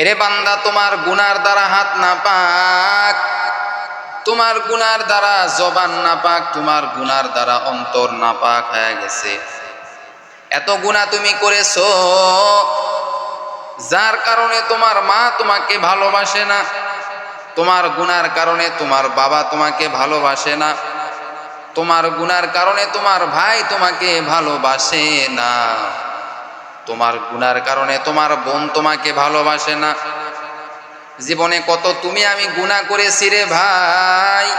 এরে বান্দা, তোমার গুনার দ্বারা হাত না পাক, তোমার গুনার দ্বারা জবান না পাক, তোমার গুনার দ্বারা অন্তর না পাক হয়ে গেছে। এত গুণা তুমি করেছ, যার কারণে তোমার মা তোমাকে ভালোবাসে না, তোমার গুনার কারণে তোমার বাবা তোমাকে ভালোবাসে না, তোমার গুনার কারণে তোমার ভাই তোমাকে ভালোবাসে না। তোমার গুনার কারণে তোমার বোন তোমাকে ভালোবাসে না। জীবনে কত তুমি আমি গুণা করেছি রে ভাই।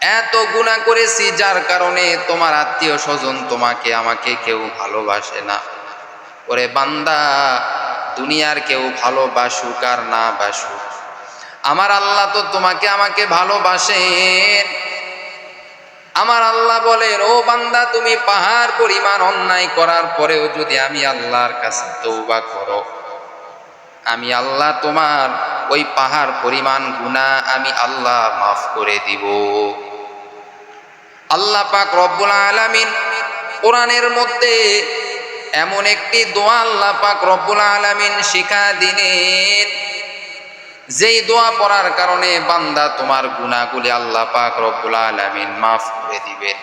এত গুণা করেছি যার কারণে তোমার আত্মীয় স্বজন তোমাকে, আমাকে কেউ ভালোবাসে না। ওরে বান্দা, দুনিয়ার কেউ ভালোবাসুক আর না বাসুক। আমার আল্লাহ তো তোমাকে, আমাকে ভালোবাসেন। আমার আল্লাহ বলেন, ও বান্দা, তুমি পাহাড় পরিমাণ অন্যায় করার পরেও যদি আমি আল্লাহর কাছে তৌবা করো, আমি আল্লাহ তোমার ওই পাহাড় পরিমাণ গুণা আমি আল্লাহ মাফ করে দিব। আল্লাহ পাক রব্বুল আলামিন কোরআনের মধ্যে এমন একটি দোয়া আল্লাহ পাক রব্বুল আলামিন শিখা দিলেন যেই দোয়া পড়ার কারণে বান্দা তোমার গুণাগুলি আল্লাহ পাক রব্বুল আলামিন মাফ করে দিবেন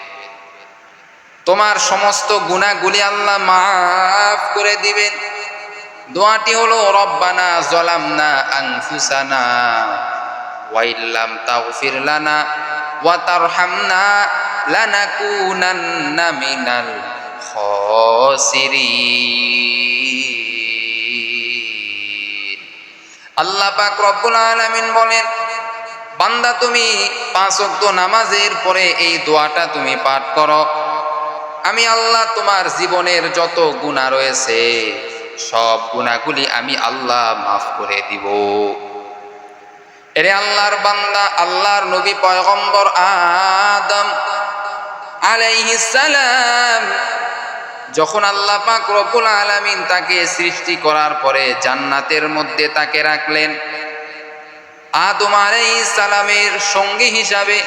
তোমার সমস্ত গুণাগুলি আল্লাহ মাফ করে দিবেন দোয়াটি হলো, রব্বানা জলামনা আনফুসানা ওয়াইল্লাম তাগফির লানা ওয়া তারহামনা লানাকুনান্না মিনাল খাসিরিন। আল্লাহ পাক রব্বুল আলামিন বলেন, বান্দা তুমি পাঁচ ওয়াক্ত নামাজের পরে এই দোয়াটা তুমি পাঠ করো। আমি আল্লাহ তোমার জীবনের যত গুনাহ রয়েছে, সব গুণাগুলি আমি আল্লাহ মাফ করে দিব। এরে আল্লাহর বান্দা, আল্লাহর নবী পয়গম্বর আদম আলাইহিস সালাম যখন আল্লাহ পাক রব্বুল আলামিন তাকে সৃষ্টি করার পরে জান্নাতের মধ্যে তাকে রাখলেন, আদম আলাইহিস সালামের সঙ্গী হিসাবে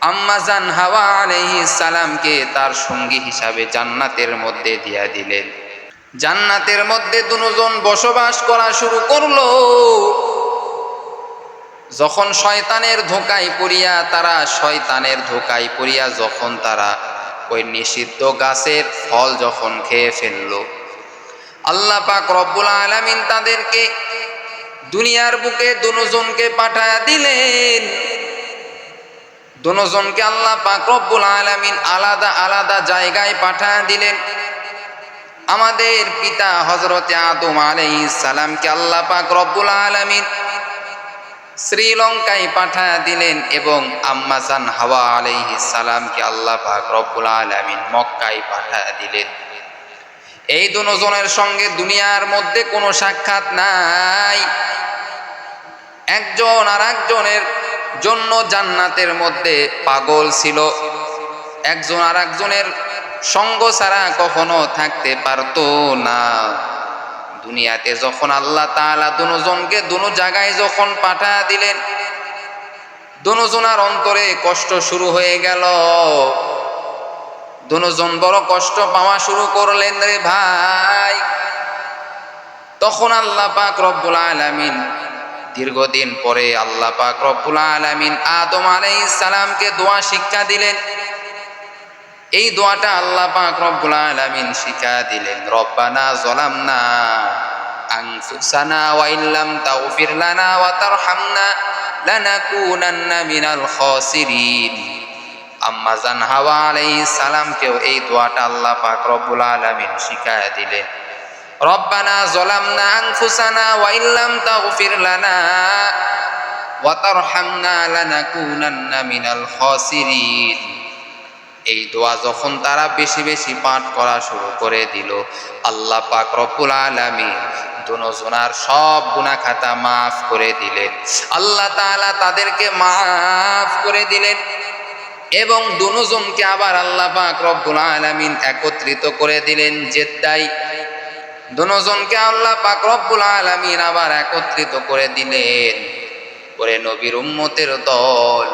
আম্মাজান হাওয়া আলাইহিস সালামকে তার সঙ্গী হিসাবে জান্নাতের মধ্যে দিয়া দিলেন। জান্নাতের মধ্যে দুজন বসবাস করা শুরু করল। যখন শয়তানের ধোকায় পড়িয়া তারা, শয়তানের ধোকায় পড়িয়া যখন তারা ওই নিষিদ্ধ গাছের ফল যখন খেয়ে ফেলল, আল্লাহ পাক রব্বুল আলামিন তাদেরকে দুনিয়ার বুকে দুজনকে পাঠায় দিলেন। দুজনকে আল্লাহ পাক রব্বুল আলামিন আলাদা আলাদা জায়গায় পাঠায় দিলেন। আমাদের পিতা হজরতে আদম আলাইহিস সালামকে আল্লাহ পাক রব্বুল আলামিন শ্রীলঙ্কায় পাঠায়া দিলেন এবং আম্মাজান হাওয়া আলাইহিস সালামকে আল্লাহ পাক রব্বুল আলামিন মক্কায় পাঠায়া দিলেন। এই দুজনের সঙ্গে দুনিয়ার মধ্যে কোনো সাক্ষাৎ নাই। একজন আর একজনের জন্য জান্নাতের মধ্যে পাগল ছিল। একজন আর একজনের সঙ্গ ছাড়া কখনো থাকতে পারতো না। দুনিয়াতে যখন আল্লাহ তাআলা দুজনকে দুনো জায়গায় যখন পাঠা দিলেন, দুজনার অন্তরে কষ্ট শুরু হয়ে গেল। দুজন বড় কষ্ট পাওয়া শুরু করলেন রে ভাই। তখন আল্লাহ পাক রব্বুল আলামিন, দীর্ঘদিন পরে আল্লাহ পাক রব্বুল আলামিন আদম আলাইহিস সালামকে দোয়া শিক্ষা দিলেন। এই দোয়াটা আল্লাহ পাক রব্বুল আলামিন শিক্ষা দিলেন, রব্বানা যালামনা আনফুসানা ওয়া ইল্লাম তাগফির লানা ওয়া তারহামনা লানাকুনান্না মিনাল খাসিরিন। আম্মা জান হাওয়া আলাইহিস সালামকেও এই দোয়াটা আল্লাহ পাক রব্বুল আলামিন শিখায়া দিলেন, রব্বানা যালামনা আনফুসানা ওয়া ইল্লাম তাগফির লানা ওয়া তারহামনা লানাকুনান্না মিনাল খাসিরিন। এই দোয়া যখন তারা বেশি বেশি পাঠ করা শুরু করে দিল, আল্লাহ পাক রব্বুল আলামিন দুজনার সব গুনাহ খাতা মাফ করে দিলেন। আল্লাহ তাআলা তাদেরকে মাফ করে দিলেন এবং দুজনকে আবার আল্লাহ পাক রব্বুল আলামিন একত্রিত করে দিলেন জেদ্দাই দুজনকে আল্লাহ পাক রব্বুল আলামিন আবার একত্রিত করে দিলেন। করে নবীর উম্মতের দল,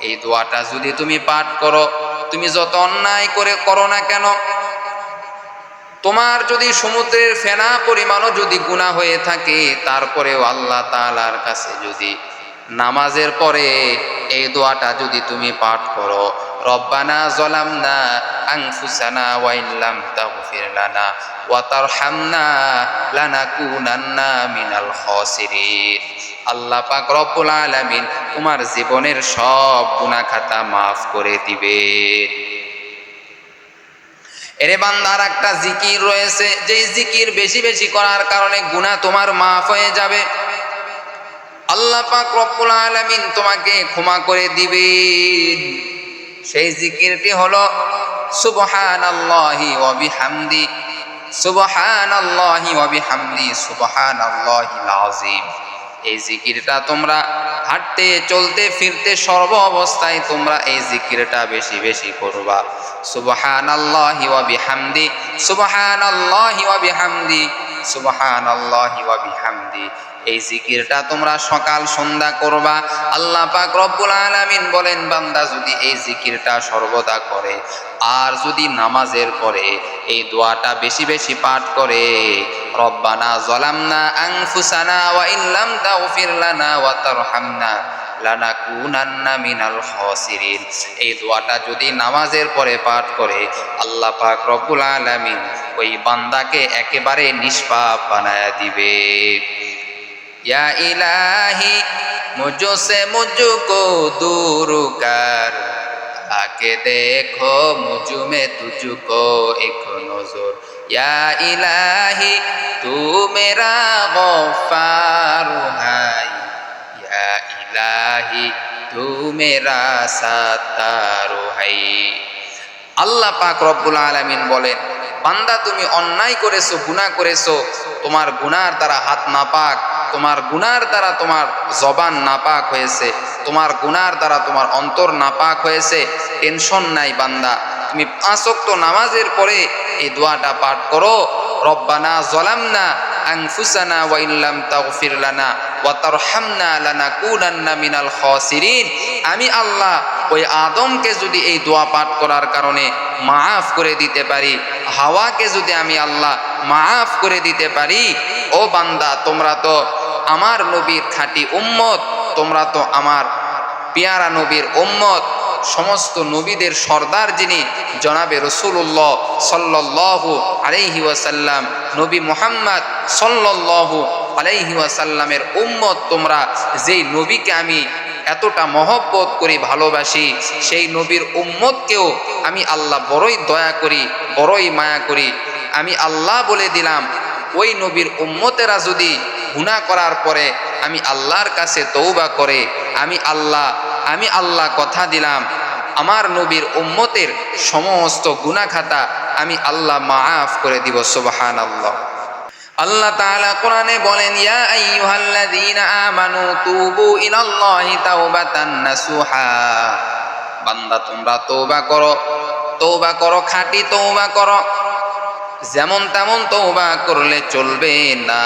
এই দোয়াটা যদি তুমি পাঠ করো তুমি যত অন্যায় করে করো না কেন? তোমার যদি সমুদ্রের ফেনা পরিমাণও যদি গুণা হয়ে থাকে, তারপরেও আল্লাহ তাআলার কাছে যদি নামাজের পরে এই দোয়াটা যদি তুমি পাঠ করো, রব্বানা জলামনা আনফুসানা ওয়া ইল্লাম তাগফির লানা ওয়া তারহামনা লানাকুনান্না মিনাল খাসিরিন। আল্লাহ পাক রব্বুল আলামিন তোমার জীবনের সব গুনাহ খাতা মাফ করে দিবে এরে বান্দার একটা জিকির রয়েছে, যেই জিকির বেশি বেশি করার কারণে গুনাহ তোমার মাফ হয়ে যাবে। আল্লাহ পাক রব্বুল আলামিন তোমাকে ক্ষমা করে দিবেন। সেই জিকিরটি হলো, সুবহানাল্লাহি ওয়া বিহামদি, সুবহানাল্লাহি ওয়া বিহামদি, সুবহানাল্লাহিল আযীম। এই জিকিরটা তোমরা হাঁটতে, চলতে, ফিরতে সর্ব অবস্থায় তোমরা এই জিকিরটা বেশি বেশি করবা সুবহানাল্লাহি ওয়া বিহামদি, সুবহানাল্লাহি ওয়া বিহামদি, সুবহানাল্লাহি ওয়া বিহামদি। এই জিকিরটা তোমরা সকাল, সন্ধ্যা করবা। আল্লাহ পাক রব্বুল আলামিন বলেন, বান্দা যদি এই জিকিরটা সর্বদা করে, আর যদি নামাজের পরে এই দোয়াটা বেশি বেশি পাঠ করে এই দোয়াটা যদি নামাজের পরে পাঠ করে, আল্লাহ পাক রব্বুল ওই বান্দাকে একেবারে নিষ্পাপ বানায়া দিবে। ইয়া ইলাহি আকে দেখো মুজুমে তুজুকো এখন নজর یا ইলাহি تو میرا হাই। ہے یا الہی تو হাই। আল্লাহ পাক রব্বুল আলামিন বলেন, বান্দা তুমি অন্যায় করেছ, গুনাহ করেছ, তোমার গুনার দ্বারা হাত না পাক তোমার গুনার দ্বারা তোমার জবান নাপাক হয়েছে, তোমার গুনার দ্বারা তোমার অন্তর নাপাক হয়েছে, টেনশন নাই বান্দা। তুমি পাঁচক্ত নামাজের পরে এই দোয়াটা পাঠ করো। রব্বানা জলামনা আনফুসানা ওয়া ইল্লাম লানা ওয়া তারহামনা লানাকুনান্না মিনাল খাসিরিন। আমি আল্লাহ ওই আদমকে যদি এই দোয়া পাঠ করার কারণে মাফ করে দিতে পারি, হাওয়াকে যদি আমি আল্লাহ মাফ করে দিতে পারি, ও বান্দা, তোমরা তো আমার নবীর খাঁটি উম্মত, তোমরা তো আমার পেয়ারা নবীর উম্মত সমস্ত নবীদের সর্দার যিনি জনাবে রসুল্লাহ সাল্লাল্লাহু আলাইহি ওয়াসাল্লাম, নবী মুহাম্মদ সাল্লাল্লাহু আলাইহি ওয়াসাল্লামের উম্মত তোমরা যেই নবীকে আমি এতটা মহব্বত করি, ভালোবাসি, সেই নবীর উম্মতকেও আমি আল্লাহ বড়ই দয়া করি, বড়ই মায়া করি। আমি আল্লাহ বলে দিলাম, ওই নবীর উম্মতেরা যদি গুনাহ করার পরে আমি আল্লাহর কাছে তৌবা করে, আমি আল্লাহ আমি আল্লাহ কথা দিলাম আমার নবীর উম্মতের সমস্ত গুনাহ খাতা আমি আল্লাহ মাফ করে দিব সুবহান আল্লাহ আল্লাহ তাআলা কোরআনে বলেন, ইয়া আইয়ুহাল্লাযীনা আমানু তুবু ইলাল্লাহি তাওবাতান নাসুহা। বান্দা, তোমরা তওবা করো তওবা করো, খাঁটি তওবা করো। যেমন তেমন তওবা করলে চলবে না,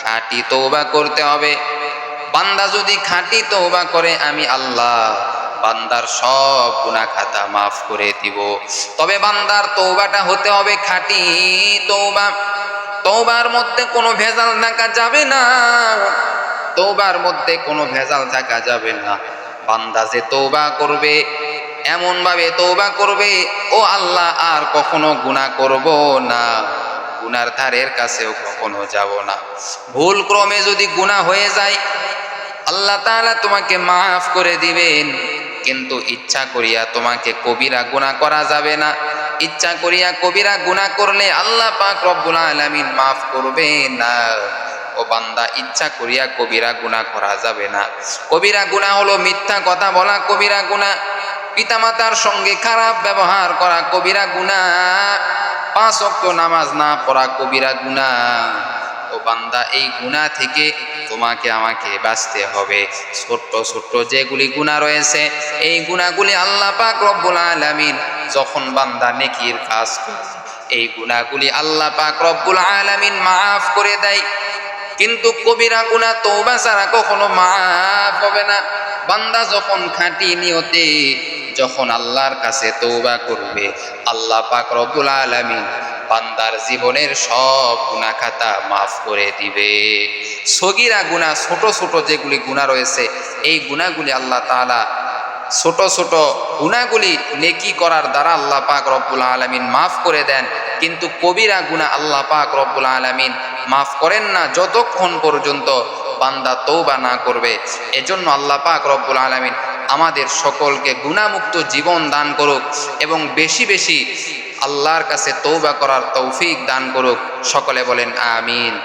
খাঁটি তওবা করতে হবে। বান্দা যদি খাঁটি তওবা করে, আমি আল্লাহ বান্দার সব গুনাহ খাতা মাফ করে দিব। তবে বান্দার তওবাটা হতে হবে খাঁটি তওবা। তওবার মধ্যে কোনো ভেজাল থাকা যাবে না। তওবার মধ্যে কোনো ভেজাল থাকা যাবে না। বান্দা যে তওবা করবে এমন ভাবে তওবা করবে, ও আল্লাহ আর কখনো গুনাহ করব না। গুনার ধারের কাছেও কখনো যাব না। ভুল ক্রমে যদি গুনাহ হয়ে যায়, আল্লাহ তাআলা তোমাকে মাফ করে দিবেন। কিন্তু ইচ্ছা করিয়া তোমাকে কবিরা গুনাহ করা যাবে না। ইচ্ছা করিয়া কবিরা গুনাহ করলে আল্লাহ পাক রব্বুল আলামিন মাফ করবে না। ও বান্দা, ইচ্ছা করিয়া কবিরা গুনাহ করা যাবে না। কবিরা গুনাহ হলো মিথ্যা কথা বলা, কবিরা গুনাহ। পিতামাতার সঙ্গে খারাপ ব্যবহার করা, কবিরা গুনাহ। পাঁচ ওয়াক্ত নামাজ না পড়া, কবিরা গুনাহ। ও বান্দা, এই গুনাহ থেকে তোমাকে আমাকে বাঁচতে হবে। ছোট্ট ছোট্ট যেগুলি গুণা রয়েছে, এই গুণাগুলি আল্লাহ পাক রব্বুল আলামিন যখন বান্দা নেকির কাজ করে, এই গুণাগুলি আল্লাহ পাক রব্বুল আলামিন মাফ করে দেয়। কিন্তু কবিরা গুণা তৌবা ছাড়া কখনো মাফ হবে না। বান্দা যখন খাঁটি নিয়তে যখন আল্লাহর কাছে তৌবা করবে, আল্লাহ পাক রব্বুল আলামিন বান্দার জীবনের সব গুণা খাতা মাফ করে দিবে। সগিরা গুণা ছোট ছোট যেগুলি গুণা রয়েছে, এই গুণাগুলি আল্লাহ তাআলা ছোট ছোট গুণাগুলি নেকি করার দ্বারা আল্লাহ পাক রব্বুল আলমিন মাফ করে দেন। কিন্তু কবিরা গুণা আল্লাহ পাক রব্বুল আলমিন মাফ করেন না যতক্ষণ পর্যন্ত বান্দা তৌবা না করবে। এজন্য আল্লাহ পাক রব্বুল আলমিন আমাদের সকলকে গুণামুক্ত জীবন দান করুক এবং বেশি বেশি আল্লাহর কাছে তৌবা করার তৌফিক দান করুক। সকলে বলেন আমিন।